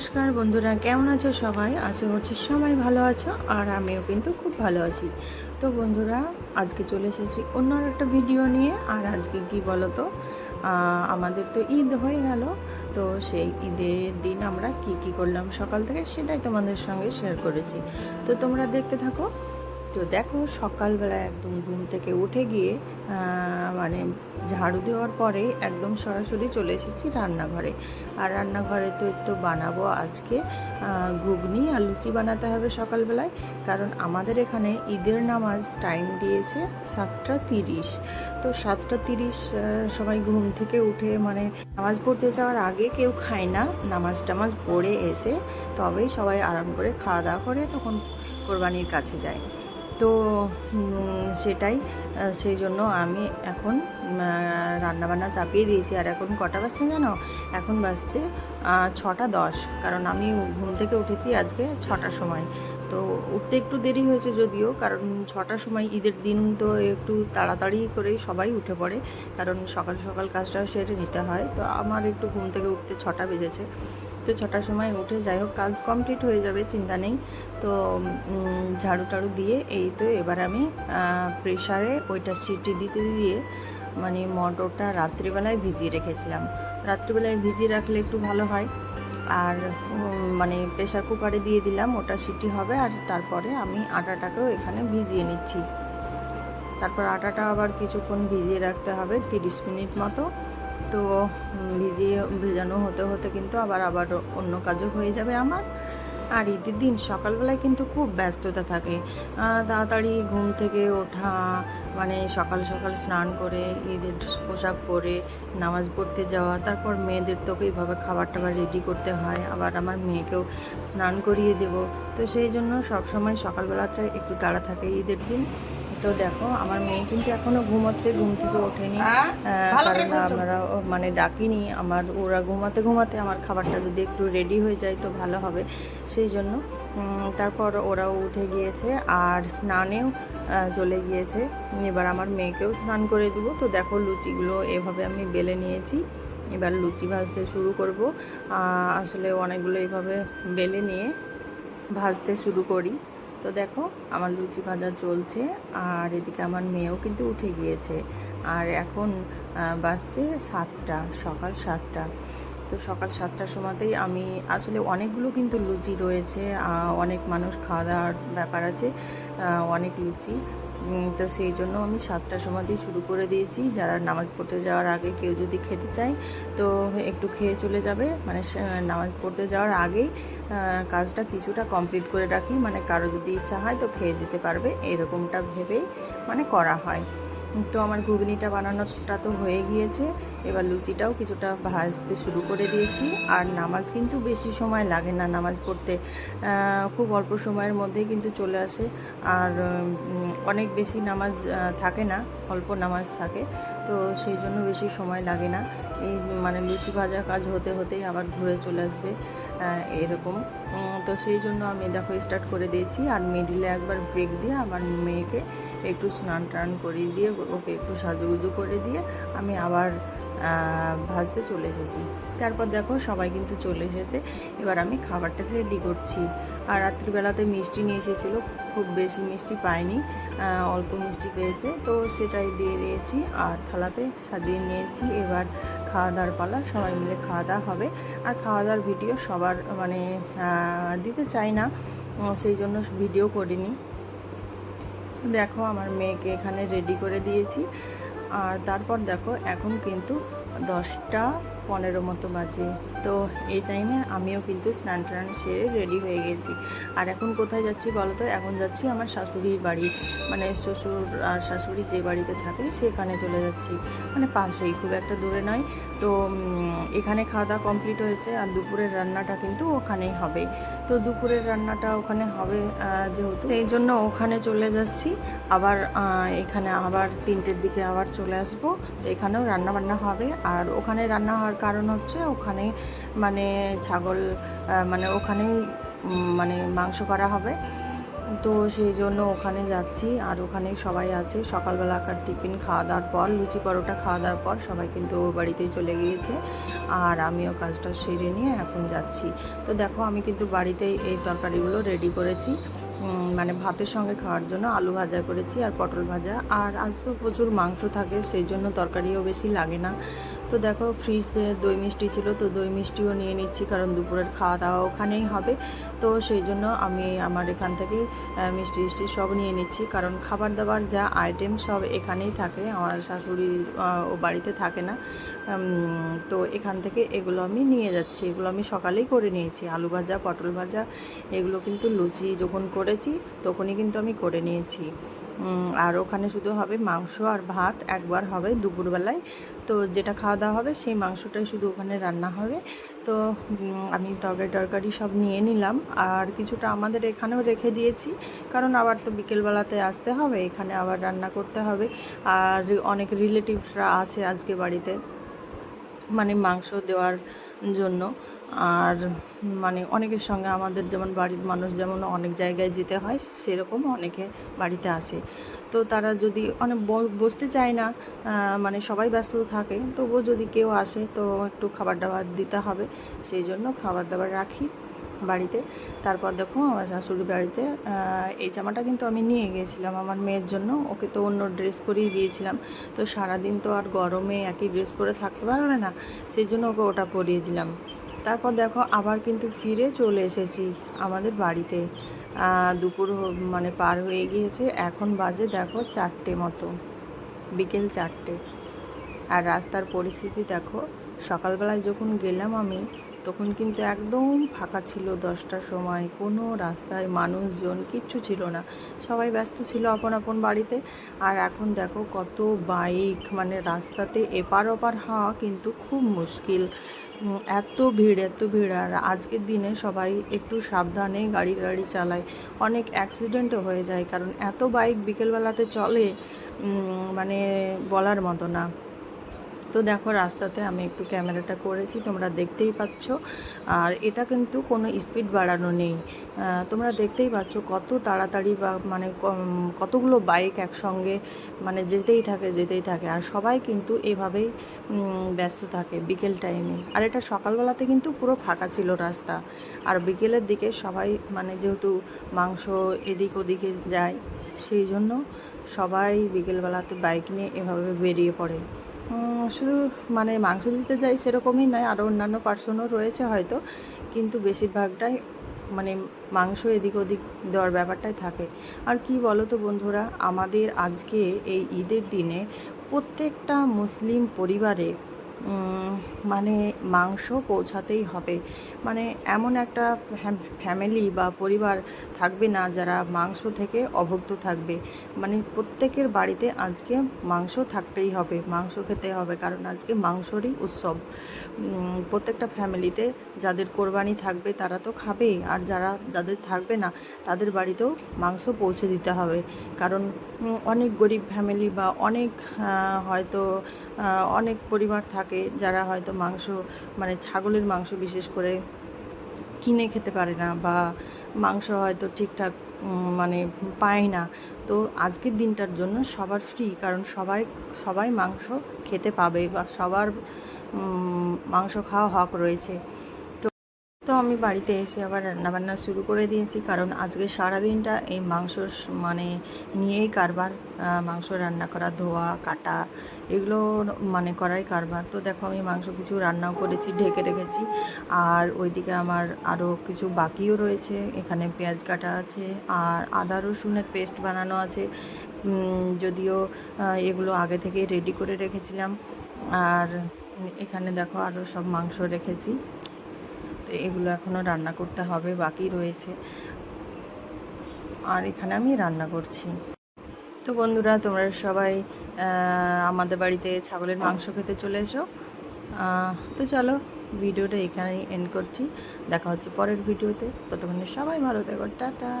নমস্কার বন্ধুরা, কেমন আছো সবাই? আশা করছি সবাই ভালো আছো আর আমিও কিন্তু খুব ভালো আছি। তো বন্ধুরা, আজকে চলে এসেছি অন্য একটা ভিডিও নিয়ে। আর আজকে কি বলো তো আমাদের তো ঈদ হয়ে গেল, তো সেই ঈদের দিন আমরা কি কি করলাম সকাল থেকে সেটাই তোমাদের সঙ্গে শেয়ার করেছি। তো তোমরা দেখতে থাকো। তো দেখো সকালবেলা একদম ঘুম থেকে উঠে গিয়ে মানে ঝাড়ু দেওয়ার পরে একদম সরাসরি চলে এসেছি রান্নাঘরে। আর রান্নাঘরে তো একটু বানাবো আজকে ঘুগনি আর লুচি বানাতে হবে সকালবেলায়, কারণ আমাদের এখানে ঈদের নামাজ টাইম দিয়েছে সাতটা তিরিশ। তো সাতটা তিরিশ সবাই ঘুম থেকে উঠে মানে নামাজ পড়তে যাওয়ার আগে কেউ খায় না, নামাজ টামাজ পড়ে এসে, তবেই সবাই আরাম করে খাওয়া দাওয়া করে তখন কোরবানির কাছে যায়। তো সেটাই সেই জন্য আমি এখন রান্নাবান্না চাপিয়ে দিয়েছি। আর এখন কটা বাজছে জানো? এখন বাজছে ছটা দশ। কারণ আমি ঘুম থেকে উঠেছি আজকে ছটার সময়। তো উঠতে একটু দেরি হয়েছে যদিও, কারণ ছটার সময় ঈদের দিন তো একটু তাড়াতাড়ি করেই সবাই উঠে পড়ে। কারণ সকাল সকাল কাজটাও সেরে নিতে হয়। তো আমার একটু ঘুম থেকে উঠতে ছটা বেজেছে। তো ছটার সময় উঠে যাই হোক কাজ কমপ্লিট হয়ে যাবে, চিন্তা নেই। তো ঝাড়ু টাড়ু দিয়ে এই তো এবার আমি প্রেশারে ওইটা সিটি দিতে দিয়ে মানে মটরটা রাত্রিবেলায় ভিজিয়ে রেখেছিলাম। রাত্রিবেলায় ভিজিয়ে রাখলে একটু ভালো হয়। আর মানে প্রেশার কুকারে দিয়ে দিলাম, ওটা সিটি হবে। আর তারপরে আমি আটাটাকেও এখানে ভিজিয়ে নিচ্ছি। তারপর আটাটা আবার কিছুক্ষণ ভিজিয়ে রাখতে হবে, তিরিশ মিনিট মতো। তো ভিজিয়ে ভেজানো হতে হতে কিন্তু আবার আবার অন্য কাজও হয়ে যাবে আমার। আর ঈদের দিন সকালবেলায় কিন্তু খুব ব্যস্ততা থাকে। তাড়াতাড়ি ঘুম থেকে ওঠা মানে সকাল সকাল স্নান করে, ঈদের পোশাক পরে, নামাজ পড়তে যাওয়া, তারপর মেয়েদের তোকে এইভাবে খাবার টাবার রেডি করতে হয়, আবার আমার মেয়েকেও স্নান করিয়ে দেব। তো সেই জন্য সবসময় সকালবেলাটা একটু তাড়া থাকে ঈদের দিন। তো দেখো আমার মেয়ে কিন্তু এখনও ঘুমাচ্ছে ঘুম থেকে ওঠেনি। কারণ আমরা মানে ডাকিনি আমার ওরা ঘুমাতে ঘুমাতে আমার খাবারটা যদি একটু রেডি হয়ে যায় তো ভালো হবে। সেই জন্য তারপর ওরাও উঠে গিয়েছে আর স্নানেও চলে গিয়েছে। এবার আমার মেয়েকেও স্নান করে দিব। তো দেখো লুচিগুলো এভাবে আমি বেলে নিয়েছি। এবার লুচি ভাজতে শুরু করব। আসলে অনেকগুলো এভাবে বেলে নিয়ে ভাজতে শুরু করি। তো দেখো, আমার লুচি ভাজা চলছে আর এদিকে আমার মেয়েও কিন্তু উঠে গিয়েছে। আর এখন বাজছে সাতটা, সকাল সাতটা। তো সকাল সাতটার সময়তেই আমি, আসলে অনেকগুলো কিন্তু লুচি রয়েছে অনেক মানুষ খাওয়া দাওয়ার ব্যাপার আছে অনেক লুচি। তো সেই জন্য আমি সাতটার সময়তেই শুরু করে দিয়েছি। যারা নামাজ পড়তে যাওয়ার আগে কেউ যদি খেতে চায়, তো একটু খেয়ে চলে যাবে। মানে নামাজ পড়তে যাওয়ার আগেই কাজটা কিছুটা কমপ্লিট করে রাখি। মানে কারও যদি ইচ্ছা হয় তো খেয়ে যেতে পারবে। এরকমটা ভেবেই মানে করা হয়। তো আমার ঘুগনিটা বানানোটা তো হয়ে গিয়েছে। এবার লুচিটাও কিছুটা ভাজতে শুরু করে দিয়েছি। আর নামাজ কিন্তু বেশি সময় লাগে না নামাজ পড়তে। খুব অল্প সময়ের মধ্যেই কিন্তু চলে আসে। আর অনেক বেশি নামাজ থাকে না, অল্প নামাজ থাকে। তো সেই জন্য বেশি সময় লাগে না। এই মানে লুচি ভাজা কাজ হতে হতেই আবার ঘুরে চলে আসবে এরকম। তো সেই জন্য আমি দেখো স্টার্ট করে দিয়েছি। আর মিডিলে একবার ব্রেক দিয়ে আমার মেয়েকে একটু স্নান টান করিয়ে দিয়ে, ওকে একটু সাজুগুজু করে দিয়ে আমি আবার ভাজতে চলে এসেছি। তারপর দেখো সবাই কিন্তু চলে এসেছে। এবার আমি খাবারটা রেডি করছি। আর রাত্রিবেলাতে মিষ্টি নিয়ে এসেছিল, খুব বেশি মিষ্টি পাইনি অল্প মিষ্টি পেয়েছে। তো সেটাই দিয়ে দিয়েছি আর থালাতে সাজিয়ে নিয়েছি। এবার খাওয়া দাওয়ার পালা, সবাই মিলে খাওয়া দাওয়া হবে। আর খাওয়া দাওয়ার ভিডিও সবার মানে দিতে চাই না সেই জন্য ভিডিও করিনি। দেখো আমার মেয়েকে এখানে রেডি করে দিয়েছি। আর তারপর দেখো, এখন কিন্তু দশটা পনেরো মতো বাজে। তো এই টাইমে আমিও কিন্তু স্নান টান সেরে রেডি হয়ে গেছি। আর এখন কোথায় যাচ্ছি বলো তো? এখন যাচ্ছি আমার শাশুড়ির বাড়ি। মানে শ্বশুর আর শাশুড়ি যে বাড়িতে থাকে সেখানে চলে যাচ্ছি। মানে পাশেই, খুব একটা দূরে নয়। তো এখানে খাওয়া দাওয়া কমপ্লিট হয়েছে আর দুপুরের রান্নাটা কিন্তু ওখানেই হবে। তো দুপুরের রান্নাটা ওখানে হবে যেহেতু। এই জন্য ওখানে চলে যাচ্ছি। আবার এখানে আবার তিনটের দিকে আবার চলে আসব। এখানেও রান্না বান্না হবে। আর ওখানে রান্না হওয়ার কারণ হচ্ছে ওখানে মানে ছাগল মানে ওখানেই মানে মাংস করা হবে। তো সেই জন্য ওখানে যাচ্ছি, আর ওখানে সবাই আছে। সকালবেলাকার টিফিন, খাওয়া দাওয়ার পর, লুচি পরোটা খাওয়া দাওয়ার পর সবাই কিন্তু ওর বাড়িতেই চলে গিয়েছে। আর আমিও কাজটা সেরে নিয়ে এখন যাচ্ছি। তো দেখো, আমি কিন্তু বাড়িতেই এই তরকারিগুলো রেডি করেছি। মানে ভাতের সঙ্গে খাওয়ার জন্য আলু ভাজা করেছি আর পটল ভাজা। আর আজ তো প্রচুর মাংস থাকে, সেই জন্য তরকারিও বেশি লাগে না। তো দেখো ফ্রিজে দই মিষ্টি ছিল, তো দই মিষ্টিও নিয়ে নিচ্ছি কারণ দুপুরের খাওয়া দাওয়া ওখানেই হবে। তো সেই জন্য আমি আমার এখান থেকে মিষ্টি মিষ্টি সব নিয়ে নিচ্ছি। কারণ খাবার দাবার যা আইটেম সব এখানেই থাকে, আমার শাশুড়ি ও বাড়িতে থাকে না। তো এখান থেকে এগুলো আমি নিয়ে যাচ্ছি। এগুলো আমি সকালেই করে নিয়েছি। আলু ভাজা, পটল ভাজা, এগুলো কিন্তু লুচি যখন করেছি, তখনই কিন্তু আমি করে নিয়েছি। আর ওখানে শুধু হবে মাংস আর ভাত একবার হবে দুপুরবেলায়। তো যেটা খাওয়া দাওয়া হবে সেই মাংসটাই শুধু ওখানে রান্না হবে। তো আমি তরকারি টরকারি সব নিয়ে নিলাম। আর কিছুটা আমাদের এখানেও রেখে দিয়েছি। কারণ আবার তো বিকেলবেলাতে আসতে হবে, এখানে আবার রান্না করতে হবে। আর অনেক রিলেটিভসরা আছে আজকে বাড়িতে। মানে মাংস দেওয়ার জন্য। আর মানে অনেকের সঙ্গে আমাদের যেমন বাড়ির মানুষ যেমন অনেক জায়গায় যেতে হয় সেরকম অনেকে বাড়িতে আসে। তো তারা যদি অনেক বসতে চায় না মানে সবাই ব্যস্ত থাকে, তবুও যদি কেউ আসে, তো একটু খাবার দাবার দিতে হবে। সেই জন্য খাবার দাবার রাখি। বাড়িতে। তারপর দেখো আমার শাশুড়ি বাড়িতে এই জামাটা কিন্তু আমি নিয়ে গিয়েছিলাম আমার মেয়ের জন্য। ওকে তো অন্য ড্রেস পরিয়ে দিয়েছিলাম। তো সারাদিন তো আর গরমে একই ড্রেস পরে থাকতে পারবে না। সেই জন্য ওকে ওটা পরিয়ে দিলাম। তারপর দেখো আবার কিন্তু ফিরে চলে এসেছি আমাদের বাড়িতে। দুপুর মানে পার হয়ে গিয়েছে। এখন বাজে দেখো চারটে মতো, বিকেল চারটে। আর রাস্তার পরিস্থিতি দেখো, সকালবেলায় যখন গেলাম আমি তখন কিন্তু একদম ফাঁকা ছিল দশটার সময়। কোনো রাস্তায় মানুষজন, কিচ্ছু ছিল না। সবাই ব্যস্ত ছিল আপন আপন বাড়িতে। আর এখন দেখো কত বাইক মানে রাস্তাতে এপার ওপার হওয়া কিন্তু খুব মুশকিল। এত ভিড় এত ভিড়। আর আজকের দিনে সবাই একটু সাবধানে গাড়ি গাড়ি চালায়। অনেক অ্যাক্সিডেন্টও হয়ে যায়। কারণ এত বাইক বিকেলবেলাতে চলে মানে বলার মতো না। তো দেখো, রাস্তাতে আমি একটু ক্যামেরাটা করেছি, তোমরা দেখতেই পাচ্ছ। আর এটা কিন্তু কোনো স্পিড বাড়ানো নেই। তোমরা দেখতেই পাচ্ছ কত তাড়াতাড়ি বা মানে কতগুলো বাইক একসঙ্গে মানে যেতেই থাকে যেতেই থাকে। আর সবাই কিন্তু এভাবেই ব্যস্ত থাকে বিকেল টাইমে। আর এটা সকালবেলাতে কিন্তু পুরো ফাঁকা ছিল রাস্তা। আর বিকেলের দিকে সবাই মানে যেহেতু মাংস এদিক ওদিকে যায়, সেই জন্য সবাই বিকেলবেলাতে বাইক নিয়ে এভাবে বেরিয়ে পড়ে। শুধু মানে মাংস দিতে যাই সেরকমই নয় আরও অন্যান্য পার্সনও রয়েছে হয়তো, কিন্তু বেশিরভাগটাই মানে মাংস এদিক ওদিক দেওয়ার ব্যাপারটাই থাকে। আর কি বলো তো বন্ধুরা, আমাদের আজকে এই ঈদের দিনে প্রত্যেকটা মুসলিম পরিবারে মানে মাংস পৌঁছাতেই হবে। মানে এমন একটা ফ্যামিলি বা পরিবার থাকবে না যারা মাংস থেকে অভুক্ত থাকবে। মানে প্রত্যেকের বাড়িতে আজকে মাংস থাকতেই হবে, মাংস খেতে হবে, কারণ আজকে মাংসরই উৎসব। প্রত্যেকটা ফ্যামিলিতে যাদের কোরবানি থাকবে তারা তো খাবেই, আর যারা, যাদের থাকবে না তাদের বাড়িতেও মাংস পৌঁছে দিতে হবে। কারণ অনেক গরিব ফ্যামিলি বা অনেক হয়তো অনেক পরিবার থাকে যারা হয়তো মাংস মানে ছাগলের মাংস বিশেষ করে কিনে খেতে পারে না বা মাংস হয়তো ঠিকঠাক মানে পায় না। তো আজকের দিনটার জন্য সবার ফ্রি কারণ সবাই সবাই মাংস খেতে পাবে বা সবার মাংস খাওয়া হক রয়েছে। তো আমি বাড়িতে এসে আবার রান্নাবান্না শুরু করে দিয়েছি, কারণ আজকে সারা দিনটা এই মাংস মানে নিয়েই কারবার। মাংস রান্না করা, ধোয়া, কাটা, এগুলো মানে করাই কারবার। তো দেখো, আমি মাংস কিছু রান্নাও করেছি, ঢেকে রেখেছি। আর ওইদিকে আমার আরও কিছু বাকিও রয়েছে। এখানে পেঁয়াজ কাটা আছে, আর আদা রসুনের পেস্ট বানানো আছে। যদিও এগুলো আগে থেকে রেডি করে রেখেছিলাম। আর এখানে দেখো আরও সব মাংস রেখেছি। এগুলো এখনও রান্না করতে হবে, বাকি রয়েছে। আর এখানে আমি রান্না করছি। তো বন্ধুরা, তোমরা সবাই আমাদের বাড়িতে ছাগলের মাংস খেতে চলে এসো। তো চলো, ভিডিওটা এখানেই এন্ড করছি। দেখা হচ্ছে পরের ভিডিওতে। ততক্ষণে সবাই ভালো থাকো। টাটা।